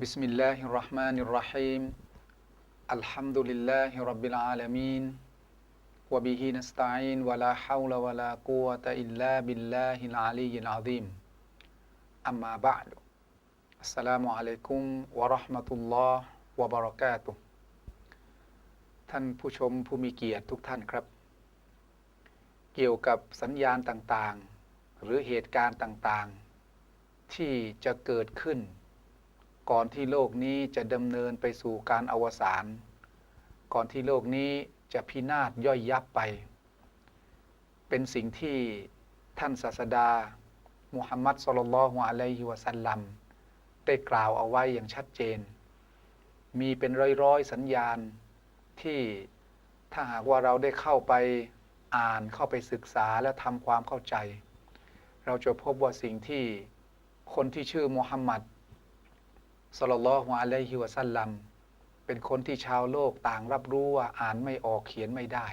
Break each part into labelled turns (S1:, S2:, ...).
S1: بسم الله الرحمن الرحيم الحمد لله رب العالمين وبه نستعين ولا حول ولا قوة إلا بالله العلي العظيم أما بعد السلام عليكم ورحمة الله وبركاته ท่านผู้ชมผู้มีเกียรติทุกท่านครับ เกี่ยวกับสัญญาณต่างๆ หรือเหตุการณ์ต่างๆ ที่จะเกิดขึ้น ก่อนที่โลกนี้จะดำเนินไปสู่การอวสานก่อนที่โลกนี้จะพินาศย่อยยับไป เป็นสิ่งที่ท่านศาสดามุฮัมมัดสุลลัลฮุอะลัยฮิวะสัลลัมได้กล่าวเอาไว้อย่างชัดเจน มีเป็นร้อยๆสัญญาณที่ถ้าหากว่าเราได้เข้าไปอ่านเข้าไปศึกษาและทำความเข้าใจ เราจะพบว่าสิ่งที่คนที่ชื่อมุฮัมมัด สลลลลอฮุอะลัยฮิวะสัลลัมเป็นคนที่ชาวโลกต่างรับรู้ว่าอ่านไม่ออกเขียนไม่ได้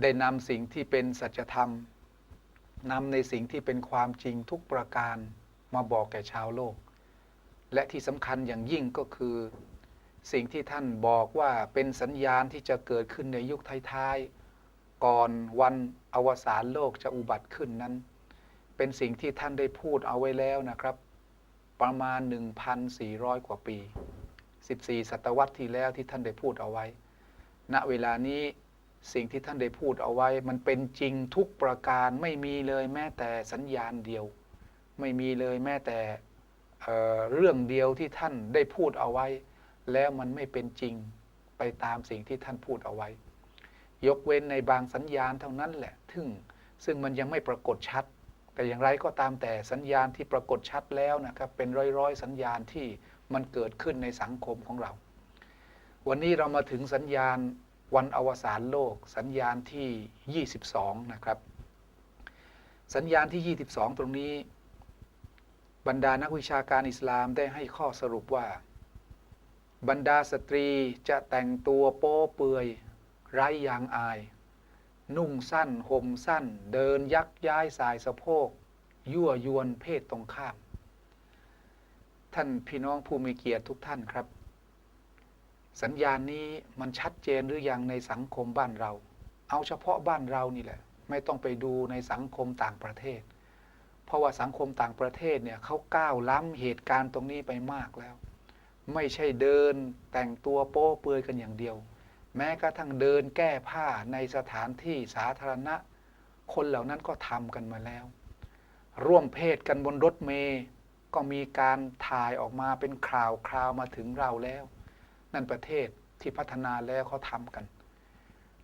S1: ได้นำสิ่งที่เป็นสัจธรรมนำในสิ่งที่เป็นความจริงทุกประการมาบอกแก่ชาวโลก และที่สำคัญอย่างยิ่งก็คือ สิ่งที่ท่านบอกว่าเป็นสัญญาณที่จะเกิดขึ้นในยุคท้ายๆก่อนวันอวสานโลกจะอุบัติขึ้นนั้น เป็นสิ่งที่ท่านได้พูดเอาไว้แล้วนะครับ ประมาณ 1,400 กว่าปี 14 ศตวรรษที่แล้วที่ท่านได้พูดเอาไว้ ณ เวลานี้สิ่งที่ท่านได้พูดเอาไว้ มันเป็นจริงทุกประการไม่มีเลยแม้แต่สัญญาณเดียว ไม่มีเลยแม้แต่เเรื่องเดียวที่ท่านได้พูดเอาไว้ แล้วมันไม่เป็นจริงไปตามสิ่งที่ท่านพูดเอาไว้ ยกเว้นในบางสัญญาณเท่านั้นแหละซึ่งซึ่งมันยังไม่ปรากฏชัด แต่อย่างไรก็ตามแต่สัญญาณที่ปรากฏชัดแล้วนะครับเป็นร้อยๆ สัญญาณที่มันเกิดขึ้นในสังคมของเรา วันนี้เรามาถึงสัญญาณวันอวสานโลก สัญญาณที่ 22 นะครับ สัญญาณที่ 22 ตรงนี้ บรรดานักวิชาการอิสลามได้ให้ข้อสรุปว่า บรรดาสตรีจะแต่งตัวโป๊เปือยไร้ยางอาย นุ่งสั้นห่มสั้น เดินยักย้ายสายสะโพก ยั่วยวนเพศตรงข้าม ท่านพี่น้องผู้มีเกียรติทุกท่านครับ สัญญาณนี้มันชัดเจนหรือยังในสังคมบ้านเรา เอาเฉพาะบ้านเรานี่แหละ ไม่ต้องไปดูในสังคมต่างประเทศ เพราะว่าสังคมต่างประเทศเนี่ยเขาก้าวล้ำเหตุการณ์ตรงนี้ไปมากแล้ว ไม่ใช่เดินแต่งตัวโป๊เปือยกันอย่างเดียว แม้กระทั่งเดินแก้ผ้าในสถานที่สาธารณะ คนเหล่านั้นก็ทำกันมาแล้ว ร่วมเพศกันบนรถเมย์ก็มีการถ่ายออกมาเป็นข่าวคราวมาถึงเราแล้ว นั่นประเทศที่พัฒนาแล้วเขาทำกัน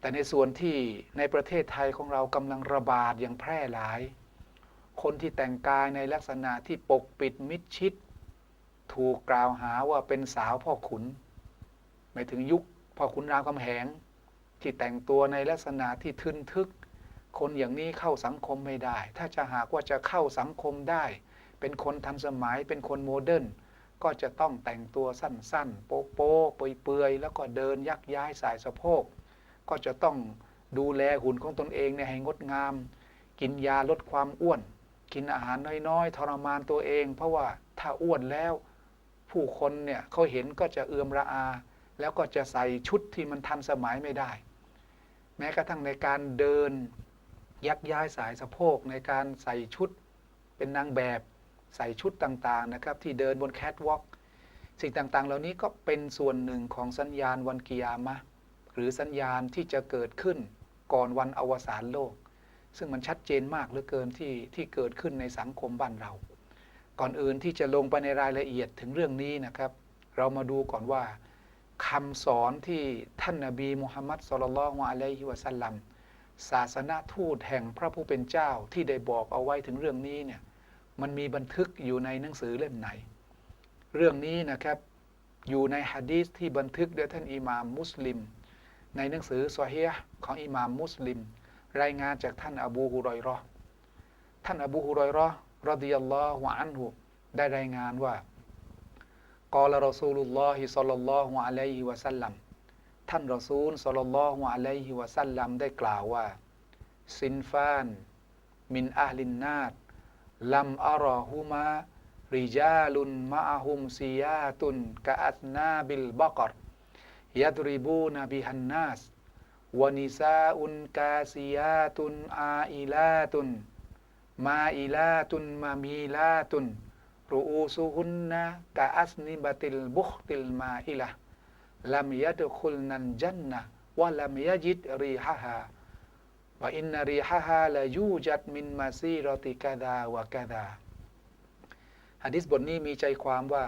S1: แต่ในส่วนที่ในประเทศไทยของเรากำลังระบาดอย่างแพร่หลาย คนที่แต่งกายในลักษณะที่ปกปิดมิดชิด ถูกกล่าวหาว่าเป็นสาวพ่อขุนหมายถึงยุค พ่อขุนรามคำแหง ที่แต่งตัวในลักษณะที่ทึนทึก คนอย่างนี้เข้าสังคมไม่ได้ ถ้าจะหากว่าจะเข้าสังคมได้ เป็นคนทันสมัยเป็นคนโมเดิร์นก็จะต้องแต่งตัวสั้นๆ โป๊ะโป๊เปื่อยๆ แล้วก็เดินยักย้ายสายสะโพก ก็จะต้องดูแลหุ่นของตนเองเนี่ยให้งดงาม กินยาลดความอ้วน กินอาหารน้อยๆ ทรมานตัวเอง เพราะว่าถ้าอ้วนแล้ว ผู้คนเนี่ยเขาเห็นก็จะเอือมระอา แล้วก็จะใส่ชุดที่มันทันสมัยไม่ได้ แม้กระทั่งในการเดินยักย้ายสายสะโพกในการใส่ชุดเป็นนางแบบใส่ชุดต่างๆนะครับที่เดินบนแคทวอล์กสิ่งต่างๆ เหล่านี้ก็เป็นส่วนหนึ่งของสัญญาณวันกิยามะ หรือสัญญาณที่จะเกิดขึ้นก่อนวันอวสานโลก ซึ่งมันชัดเจนมากเหลือเกินที่ที่เกิดขึ้นในสังคมบ้านเรา ก่อนอื่นที่จะลงไปในรายละเอียดถึงเรื่องนี้นะครับ เรามาดูก่อนว่า คำสอนที่ท่านนาบีมุฮัมมัดสุลลัลฮวอะลัยฮิวะสัลลัมศาสนาทูตแห่งพระผู้เป็นเจ้าที่ได้บอกเอาไว้ถึงเรื่องนี้เนี่ยมันมีบันทึกอยู่ในหนังสือเล่มไหน เรื่องนี้นะครับอยู่ในฮะดีษที่บันทึกโดยท่านอิหม่ามมุสลิม ในหนังสือซอฮีห์ของอิหม่ามมุสลิม รายงานจากท่านอบูฮุรอยรอท่านอบูฮุรอยรอรดิยัลลอฮุอันฮุได้รายงานว่า กอลรอซูลุลลอฮิซัลลัลลอฮุอะลัยฮิวะสัลลัมท่านรอซูลซัลลัลลอฮุอะลัยฮิวะสัลลัมได้กล่าวว่า ซินฟาน มินอาลินนาตลัมอารอฮูมาริจาลุนมะอาฮุมซียาตุนกะอัตนาบิลบักรยัดริบูนบิฮันนัสวานิซาอุนกาซียาตุนอาอิลาตุนมาอิลาตุนมามีลาตุน รูอูซุฮุนนะกะอัสนิบติลบุคติลมาอิละลัมยัดคุลนันจันนะวะลัมยจิดรีฮะฮาว่าอินนารีฮะฮาลายูจัดมินมาซีรอติกาดาวะกาดาฮะดิษบทนี้มีใจความว่า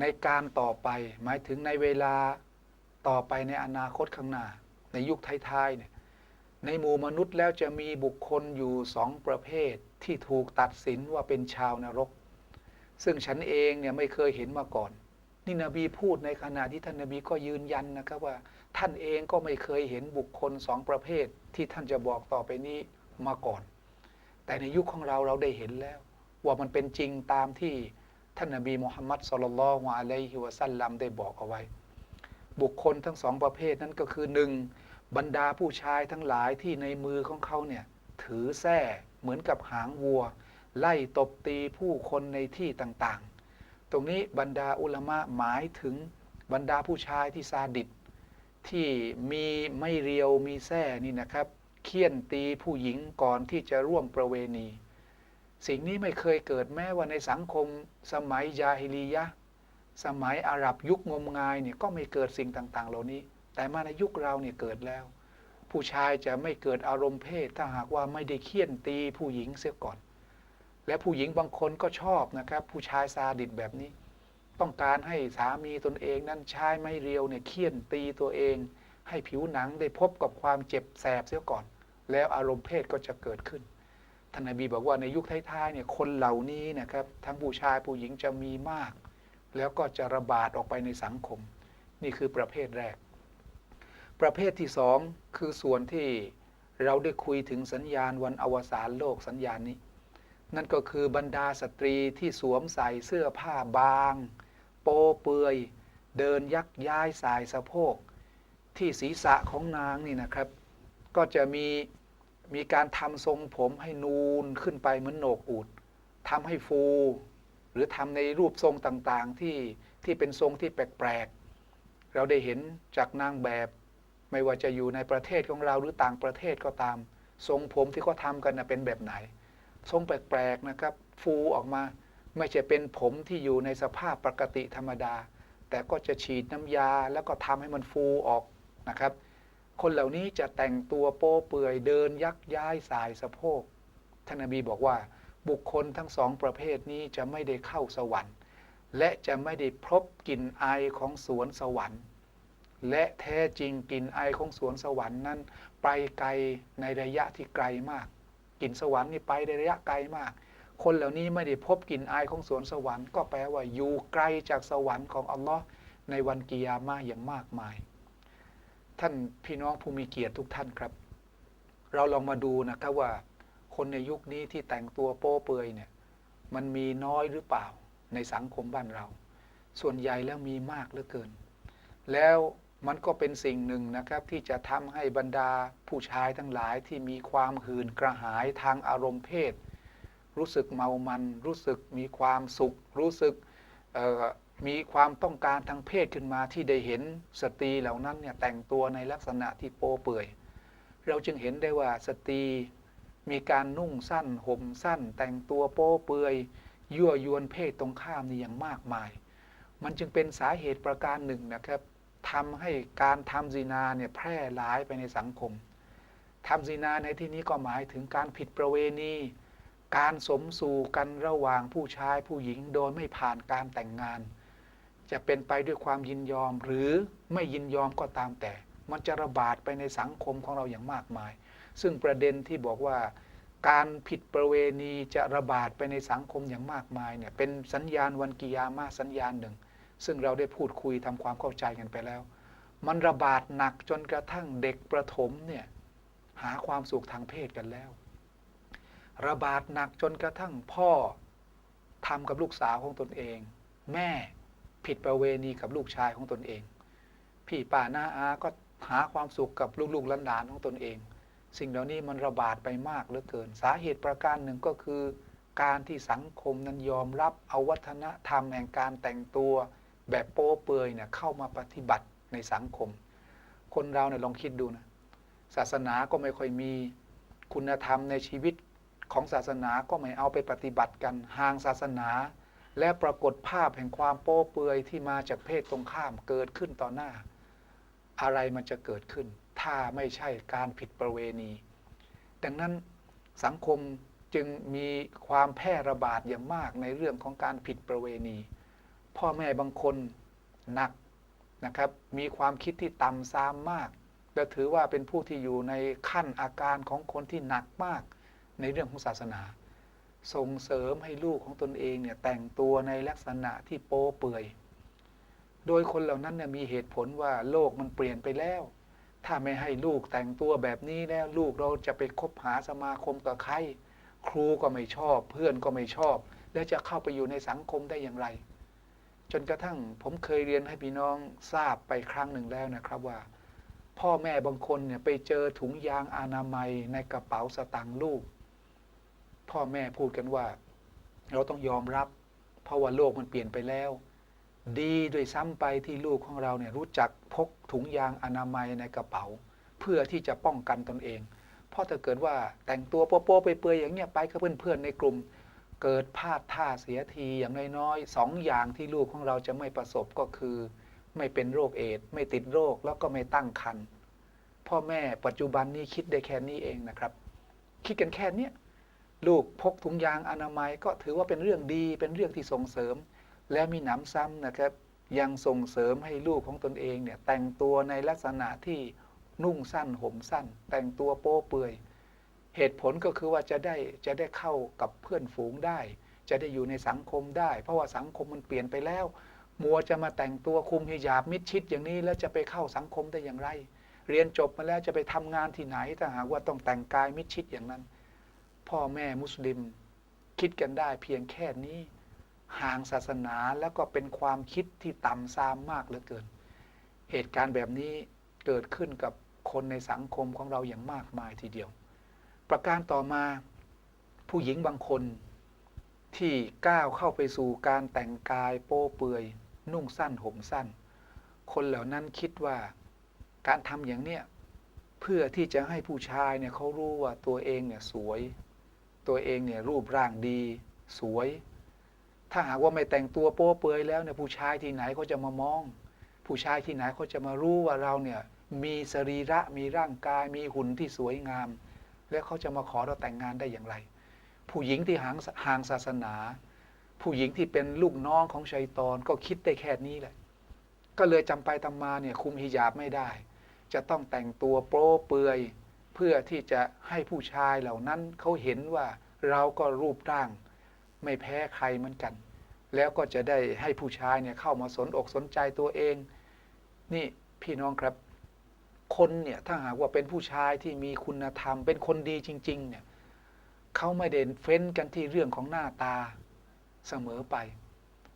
S1: ในการต่อไป หมายถึงในเวลาต่อไปในอนาคตข้างหน้า ในยุคท้ายๆเนี่ยในหมู่มนุษย์แล้วจะมีบุคคลอยู่สองประเภท ที่ถูกตัดสินว่าเป็นชาวนรก ซึ่งฉันเองเนี่ยไม่เคยเห็นมาก่อน นี่นบีพูดในขณะที่ท่านนบีก็ยืนยันนะครับว่า ท่านเองก็ไม่เคยเห็นบุคคลสองประเภท ที่ท่านจะบอกต่อไปนี้มาก่อน แต่ในยุคของเราเราได้เห็นแล้ว ว่ามันเป็นจริงตามที่ท่านนบีมุฮัมมัดสุลลัลฮวะอะลัยฮิวะสัลลัมได้บอกเอาไว้ บุคคลทั้งสองประเภทนั้นก็คือหนึ่งบรรดาผู้ชายทั้งหลายที่ในมือของเขาเนี่ยถือแส้ เหมือนกับหางวัว ไล่ตบตีผู้คนในที่ต่างๆ ตรงนี้บรรดาอุลามะหมายถึงบรรดาผู้ชายที่ซาดิสที่มีไม่เรียวมีแส้นี่นะครับเคี่ยนตีผู้หญิงก่อนที่จะร่วมประเวณี สิ่งนี้ไม่เคยเกิดแม้ว่าในสังคมสมัยยาฮิลียะ สมัยอาหรับยุคงมงายเนี่ยก็ไม่เกิดสิ่งต่างๆ เหล่านี้ แต่มาในยุคเราเนี่ยเกิดแล้ว ผู้ชายจะไม่เกิดอารมณ์เพศ ถ้าหากว่าไม่ได้เคี่ยนตีผู้หญิงเสียก่อน และผู้หญิงบางคนก็ชอบนะครับ ผู้ชายซาดิสแบบนี้ ต้องการให้สามีตนเองนั้นใช้ไม้เรียวเนี่ยเคี่ยนตีตัวเอง ให้ผิวหนังได้พบกับความเจ็บแสบเสียก่อน แล้วอารมณ์เพศก็จะเกิดขึ้นท่านนบีบอกว่าในยุคท้ายๆเนี่ยคนเหล่านี้นะครับทั้งผู้ชายผู้หญิงจะมีมาก แล้วก็จะระบาดออกไปในสังคม นี่คือประเภทแรก ประเภทที่สองคือส่วนที่เราได้คุยถึงสัญญาณวันอวสานโลกสัญญาณนี้ นั่นก็คือบรรดาสตรีที่สวมใส่เสื้อผ้าบาง โปเปือย เดินยักย้ายสายสะโพก ที่ศีรษะของนางนี่นะครับ ก็จะมีมีการทำทรงผมให้นูนขึ้นไปเหมือนโหนกอูดทำให้ฟู หรือทำในรูปทรงต่างๆที่ที่เป็นทรงที่แปลกๆเราได้เห็นจากนางแบบ ไม่ว่าจะอยู่ในประเทศของเราหรือต่างประเทศก็ตาม ทรงผมที่เขาทำกันนะเป็นแบบไหน ทรงแปลกๆนะครับ ฟูออกมาไม่ใช่เป็นผมที่อยู่ในสภาพปกติธรรมดา แต่ก็จะฉีดน้ำยาแล้วก็ทำให้มันฟูออกนะครับ คนเหล่านี้จะแต่งตัวโป้เปื่อยเดินยักย้ายสายสะโพกท่านนบีบอกว่าบุคคลทั้งสองประเภทนี้จะไม่ได้เข้าสวรรค์ และจะไม่ได้พบกลิ่นไอของสวนสวรรค์ และแท้จริงกลิ่นไอของสวนสวรรค์นั้น ไปไกลในระยะที่ไกลมากกลิ่นสวรรค์นี่ไปในระยะไกลมาก คนเหล่านี้ไม่ได้พบกลิ่นอายของสวนสวรรค์ก็แปลว่าอยู่ไกลจากสวรรค์ของอัลลอฮ์ในวันกิยามะห์อย่างมากมาย ท่านพี่น้องผู้มีเกียรติทุกท่านครับ เราลองมาดูนะครับว่า คนในยุคนี้ที่แต่งตัวโป๊เปลือยเนี่ยมันมีน้อยหรือเปล่าในสังคมบ้านเรา ส่วนใหญ่แล้วมีมากเหลือเกิน แล้ว มันก็เป็นสิ่งหนึ่งนะครับที่จะทำให้บรรดาผู้ชายทั้งหลายที่มีความหื่นกระหายทางอารมณ์เพศ รู้สึกเมามัน รู้สึกมีความสุข รู้สึกมีความต้องการทางเพศขึ้นมาที่ได้เห็นสตรีเหล่านั้นเนี่ยแต่งตัวในลักษณะที่โปเปื่อย เราจึงเห็นได้ว่าสตรีมีการนุ่งสั้นห่มสั้น แต่งตัวโป๊เปื่อยยั่วยวนเพศตรงข้ามนี่อย่างมากมาย มันจึงเป็นสาเหตุประการหนึ่งนะครับ ทำให้การทำซีนาเนี่ยแพร่หลายไปในสังคมทำซีนาในที่นี้ก็หมายถึงการผิดประเวณี การสมสู่กันระหว่างผู้ชายผู้หญิงโดยไม่ผ่านการแต่งงาน จะเป็นไปด้วยความยินยอมหรือไม่ยินยอมก็ตามแต่ มันจะระบาดไปในสังคมของเราอย่างมากมาย ซึ่งประเด็นที่บอกว่าการผิดประเวณีจะระบาดไปในสังคมอย่างมากมายเนี่ยเป็นสัญญาณวันกิยามาสัญญาณหนึ่ง ซึ่งเราได้พูดคุยทำความเข้าใจกันไปแล้ว มันระบาดหนักจนกระทั่งเด็กประถมเนี่ยหาความสุขทางเพศกันแล้ว ระบาดหนักจนกระทั่งพ่อทำกับลูกสาวของตนเอง แม่ผิดประเวณีกับลูกชายของตนเอง พี่ป้าน้าอาก็หาความสุขกับลูกๆหลานๆของตนเอง สิ่งเหล่านี้มันระบาดไปมากเหลือเกิน สาเหตุประการหนึ่งก็คือ การที่สังคมนั้นยอมรับเอาวัฒนธรรมแห่งการแต่งตัว แบบโป๊เปือยเนี่ยเข้ามาปฏิบัติในสังคม คนเราเนี่ยลองคิดดูนะศาสนาก็ไม่ค่อยมีคุณธรรมในชีวิตของศาสนาก็ไม่เอาไปปฏิบัติกันห่างศาสนา และปรากฏภาพแห่งความโป๊เปือยที่มาจากเพศตรงข้ามเกิดขึ้นต่อหน้า อะไรมันจะเกิดขึ้น ถ้าไม่ใช่การผิดประเวณี ดังนั้นสังคมจึงมีความแพร่ระบาดอย่างมากในเรื่องของการผิดประเวณี พ่อแม่บางคนหนักนะครับ มีความคิดที่ต่ำซามมาก และถือว่าเป็นผู้ที่อยู่ในขั้นอาการของคนที่หนักมากในเรื่องของศาสนา ส่งเสริมให้ลูกของตนเองเนี่ยแต่งตัวในลักษณะที่โป๊เปื่อย โดยคนเหล่านั้นเนี่ยมีเหตุผลว่าโลกมันเปลี่ยนไปแล้ว ถ้าไม่ให้ลูกแต่งตัวแบบนี้แล้วลูกเราจะไปคบหาสมาคมกับใคร ครูก็ไม่ชอบ เพื่อนก็ไม่ชอบ แล้วจะเข้าไปอยู่ในสังคมได้อย่างไร จนกระทั่งผมเคยเรียนให้พี่น้องทราบไปครั้งหนึ่งแล้วนะครับว่า พ่อแม่บางคนเนี่ยไปเจอถุงยางอนามัยในกระเป๋าสตางค์ลูก พ่อแม่พูดกันว่า เราต้องยอมรับ เพราะว่าโลกมันเปลี่ยนไปแล้ว ดีด้วยซ้ำไปที่ลูกของเราเนี่ยรู้จักพกถุงยางอนามัยในกระเป๋า เพื่อที่จะป้องกันตนเอง เพราะถ้าเกิดว่าแต่งตัวโป๊ะๆไปเปื่อยอย่างเงี้ยไปกับเพื่อนๆในกลุ่ม เกิดพลาดท่าเสียทีอย่างน้อยๆสองอย่างที่ลูกของเราจะไม่ประสบก็คือ ไม่เป็นโรคเอดสไม่ติดโรคแล้วก็ไม่ตั้งครรภ์พ่อแม่ปัจจุบันนี้คิดได้แค่นี้เองนะครับ คิดกันแค่นี้ลูกพกถุงยางอนามัยก็ถือว่าเป็นเรื่องดีเป็นเรื่องที่ส่งเสริม และมีหนำซ้ำนะครับ ยังส่งเสริมให้ลูกของตนเองเนี่ยแต่งตัวในลักษณะที่นุ่งสั้นห่มสั้น แต่งตัวโป๊เปื่อย เหตุผลก็คือว่าจะได้จะได้เข้ากับเพื่อนฝูงได้ จะได้อยู่ในสังคมได้ เพราะว่าสังคมมันเปลี่ยนไปแล้ว มัวจะมาแต่งตัวคุมฮิญาบมิดชิดอย่างนี้แล้วจะไปเข้าสังคมได้อย่างไร เรียนจบมาแล้วจะไปทำงานที่ไหนถ้าหากว่าต้องแต่งกายมิดชิดอย่างนั้น พ่อแม่มุสลิมคิดกันได้เพียงแค่นี้ ห่างศาสนาแล้วก็เป็นความคิดที่ต่ำซามมากเหลือเกิน เหตุการณ์แบบนี้เกิดขึ้นกับคนในสังคมของเราอย่างมากมายทีเดียว ประการต่อมาผู้หญิงบางคนที่ก้าวเข้าไปสู่การแต่งกายโป้เปือย นุ่งสั้นห่มสั้น คนเหล่านั้นคิดว่าการทำอย่างเนี้ยเพื่อที่จะให้ผู้ชายเนี่ยเขารู้ว่าตัวเองเนี่ยสวย ตัวเองเนี่ยรูปร่างดี สวย ถ้าหากว่าไม่แต่งตัวโป๊เปลือยแล้วเนี่ยผู้ชายที่ไหนเขาจะมามอง ผู้ชายที่ไหนเขาจะมารู้ว่าเราเนี่ยมีสรีระมีร่างกายมีหุ่นที่สวยงาม แล้วเขาจะมาขอเราแต่งงานได้อย่างไร ผู้หญิงที่ห่างห่างศาสนา ผู้หญิงที่เป็นลูกน้องของชัยตอนก็คิดได้แค่นี้แหละ ก็เลยจำไปตำมาเนี่ยคุมฮิญาบไม่ได้ จะต้องแต่งตัวโป๊เปลือยเพื่อที่จะให้ผู้ชายเหล่านั้นเขาเห็นว่าเราก็รูปร่าง ไม่แพ้ใครเหมือนกัน แล้วก็จะได้ให้ผู้ชายเนี่ยเข้ามาสนอกสนใจตัวเอง นี่พี่น้องครับ คนเนี่ยถ้าหากว่าเป็นผู้ชายที่มีคุณธรรม เป็นคนดีจริง ๆ เนี่ยเขาไม่เด่นเฟ้นกันที่เรื่องของหน้าตาเสมอไป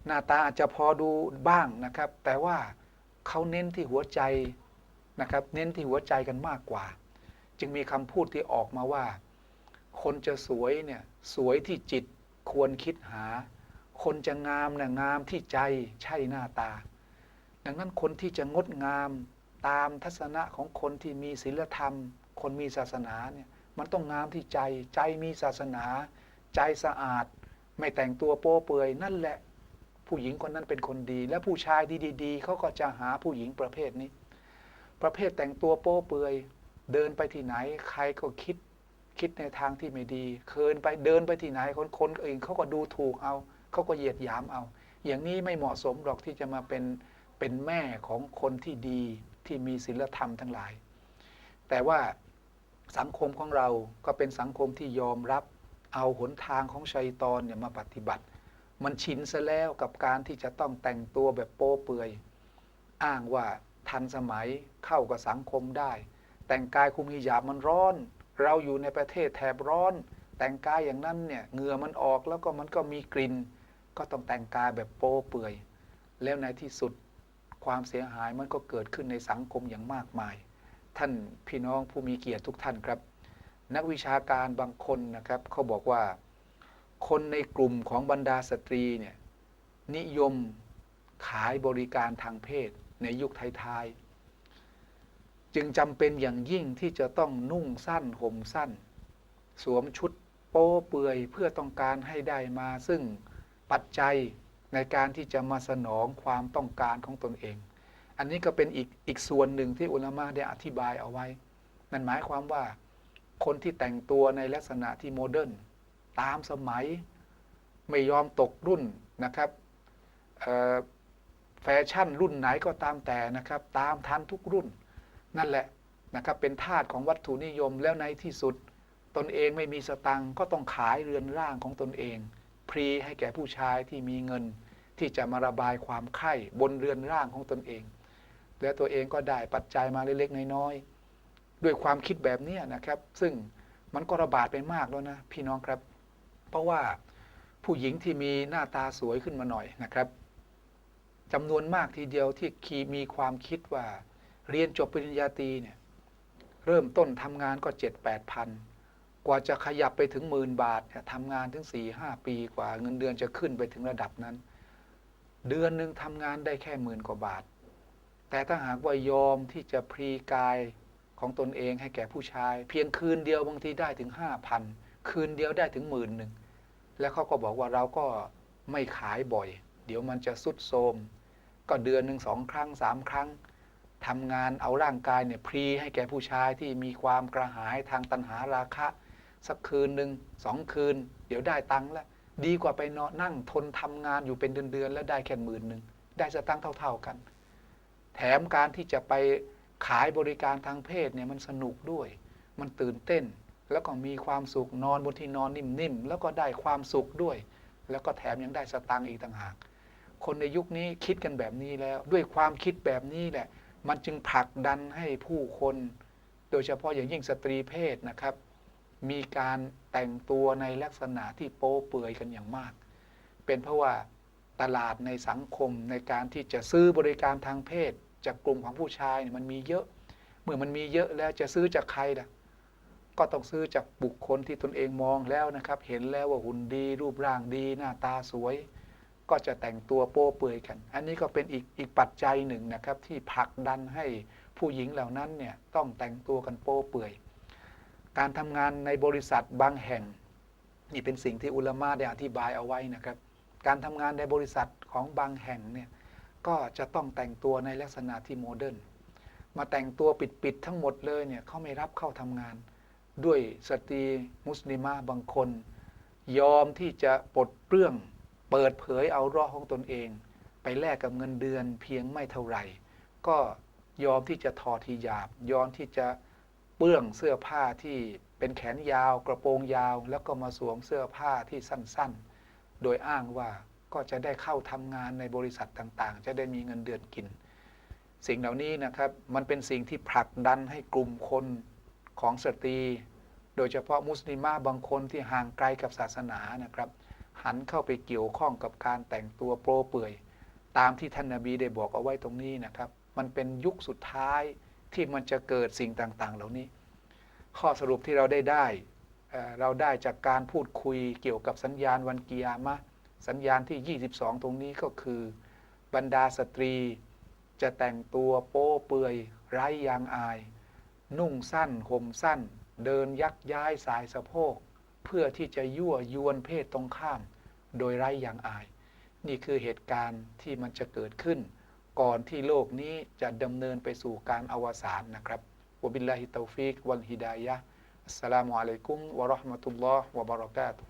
S1: หน้าตาอาจจะพอดูบ้างนะครับ แต่ว่าเขาเน้นที่หัวใจนะครับ เน้นที่หัวใจกันมากกว่า จึงมีคำพูดที่ออกมาว่า คนจะสวยเนี่ยสวยที่จิตควรคิดหา คนจะงามนะงามที่ใจใช่หน้าตา ดังนั้นคนที่จะงดงาม ตามทัศนะของคนที่มีศีลธรรม คนมีศาสนาเนี่ยมันต้องงามที่ใจใจมีศาสนา ใจสะอาด ไม่แต่งตัวโป๊เปือยนั่นแหละ ผู้หญิงคนนั้นเป็นคนดี และผู้ชายดีๆเขาก็จะหาผู้หญิงประเภทนี้ ประเภทแต่งตัวโป๊เปือยเดินไปที่ไหนใครก็คิดคิดในทางที่ไม่ดี เคินไปเดินไปที่ไหนคนคนเองเขาก็ดูถูกเอาเขาก็เหยียดหยามเอา อย่างนี้ไม่เหมาะสมหรอกที่จะมาเป็นเป็นแม่ของคนที่ดี ที่มีศีลธรรมทั้งหลาย แต่ว่าสังคมของเราก็เป็นสังคมที่ยอมรับเอาหนทางของชัยตอนเนี่ยมาปฏิบัติ มันชินซะแล้วกับการที่จะต้องแต่งตัวแบบโป๊เปื่อย อ้างว่าทันสมัยเข้ากับสังคมได้ แต่งกายคุมหิญาบมันร้อน เราอยู่ในประเทศแถบร้อน แต่งกายอย่างนั้นเนี่ยเหงื่อมันออกแล้วก็มันก็มีกลิ่น ก็ต้องแต่งกายแบบโป๊เปื่อย แล้วในที่สุด ความเสียหายมันก็เกิดขึ้นในสังคมอย่างมากมาย ท่านพี่น้องผู้มีเกียรติทุกท่านครับ นักวิชาการบางคนนะครับเขาบอกว่า คนในกลุ่มของบรรดาสตรีเนี่ยนิยมขายบริการทางเพศในยุคท้ายๆจึงจำเป็นอย่างยิ่งที่จะต้องนุ่งสั้นห่มสั้น สวมชุดโป๊เปลือยเพื่อต้องการให้ได้มาซึ่งปัจจัย ในการที่จะมาสนองความต้องการของตนเอง อันนี้ก็เป็นอีกอีกส่วนหนึ่งที่อุลามะได้อธิบายเอาไว้ นั่นหมายความว่าคนที่แต่งตัวในลักษณะที่โมเดิร์นตามสมัยไม่ยอมตกรุ่นนะครับแฟชั่นรุ่นไหนก็ตามแต่นะครับ ตามทันทุกรุ่น นั่นแหละนะครับเป็นทาสของวัตถุนิยมแล้วในที่สุด ตนเองไม่มีสตังก็ต้องขายเรือนร่างของตนเอง พรีให้แก่ผู้ชายที่มีเงิน ที่จะมาระบายความไข้บนเรือนร่างของตนเอง แล้วตัวเองก็ได้ปัจจัยมาเล็กๆน้อยๆด้วยความคิดแบบนี้นะครับ ซึ่งมันก็ระบาดไปมากแล้วนะพี่น้องครับ เพราะว่าผู้หญิงที่มีหน้าตาสวยขึ้นมาหน่อยนะครับจำนวนมากทีเดียวที่คีมีความคิดว่า เรียนจบปริญญาตรีเนี่ยเริ่มต้นทำงานก็เจ็ดแปดพัน กว่าจะขยับไปถึงหมื่นบาทเนี่ยทำงานถึงสี่ห้าปีกว่าเงินเดือนจะขึ้นไปถึงระดับนั้น เดือนหนึ่งทำงานได้แค่หมื่นกว่าบาท แต่ถ้าหากว่ายอมที่จะพรีกายของตนเองให้แก่ผู้ชาย เพียงคืนเดียวบางทีได้ถึงห้าพันคืนเดียวได้ถึงหมื่นหนึ่งแล้วเขาก็บอกว่าเราก็ไม่ขายบ่อย เดี๋ยวมันจะสุดโทมก็เดือนหนึ่งสองครั้งสามครั้งทำงานเอาร่างกายเนี่ยพรีให้แก่ผู้ชายที่มีความกระหายทางตัณหาราคะ สักคืนหนึ่งสองคืน เดี๋ยวได้ตังค์แล้ว ดีกว่าไปนอนนั่งทนทำงานอยู่เป็นเดือนๆแล้วได้แค่หมื่นหนึ่งได้สตังค์เท่า ๆกัน แถมการที่จะไปขายบริการทางเพศเนี่ยมันสนุกด้วย มันตื่นเต้น แล้วก็มีความสุขนอนบนที่นอนนิ่มๆแล้วก็ได้ความสุขด้วย แล้วก็แถมยังได้สตังค์อีกต่างหากคนในยุคนี้คิดกันแบบนี้แล้ว ด้วยความคิดแบบนี้แหละ มันจึงผลักดันให้ผู้คน โดยเฉพาะอย่างยิ่งสตรีเพศนะครับ มีการแต่งตัวในลักษณะที่โป๊เปลือยกันอย่างมาก เป็นเพราะว่าตลาดในสังคมในการที่จะซื้อบริการทางเพศ จากกลุ่มของผู้ชายเนี่ยมันมีเยอะ เมื่อมันมีเยอะแล้วจะซื้อจากใครล่ะก็ต้องซื้อจากบุคคลที่ตนเองมองแล้วนะครับ เห็นแล้วว่าหุ่นดีรูปร่างดี หน้าตาสวย ก็จะแต่งตัวโป๊เปลือยกัน อันนี้ก็เป็นอีกอีกปัจจัยหนึ่งนะครับ ที่ผลักดันให้ผู้หญิงเหล่านั้นเนี่ยต้องแต่งตัวกันโป๊เปลือย การทำงานในบริษัทบางแห่ง นี่เป็นสิ่งที่อุลามะได้อธิบายเอาไว้นะครับ การทำงานในบริษัทของบางแห่งเนี่ยก็จะต้องแต่งตัวในลักษณะที่โมเดิร์นมาแต่งตัวปิดๆทั้งหมดเลยเนี่ยเขาไม่รับเข้าทำงาน ด้วยสตรีมุสลิมะบางคน ยอมที่จะปลดเปลื้องเปิดเผยเอาร่อของตนเอง ไปแลกกับเงินเดือนเพียงไม่เท่าไหร่ ก็ยอมที่จะทอทีหยาบยอมที่จะ เปื้องเสื้อผ้าที่เป็นแขนยาว กระโปรงยาว แล้วก็มาสวมเสื้อผ้าที่สั้นๆ โดยอ้างว่าก็จะได้เข้าทำงานในบริษัทต่างๆ จะได้มีเงินเดือนกิน สิ่งเหล่านี้นะครับมันเป็นสิ่งที่ผลักดันให้กลุ่มคนของสตรี โดยเฉพาะมุสลิมาบางคนที่ห่างไกลกับศาสนานะครับ หันเข้าไปเกี่ยวข้องกับการแต่งตัวโปรเปื่อย ตามที่ท่านนาบีได้บอกเอาไว้ตรงนี้นะครับ มันเป็นยุคสุดท้าย ที่มันจะเกิดสิ่งต่าง ๆ เหล่านี้ ข้อสรุปที่เราได้ได้เราได้จากการพูดคุยเกี่ยวกับสัญญาณวันกิยามะ สัญญาณที่ 22 ตรงนี้ก็คือ บรรดาสตรี จะแต่งตัวโป๊เปลือยไร้ยางอาย นุ่งสั้นห่มสั้น เดินยักย้ายสายสะโพก เพื่อที่จะยั่วยวนเพศตรงข้าม โดยไร้ยางอาย นี่คือเหตุการณ์ที่มันจะเกิดขึ้น ก่อนที่โลกนี้จะดำเนินไปสู่การอวสานนะครับวบิลลาฮิตตฟิกวัลฮิดายะอัสสลามุอะลัยกุมวะราะห์มะตุลลอฮ์วะบะเราะกาตุ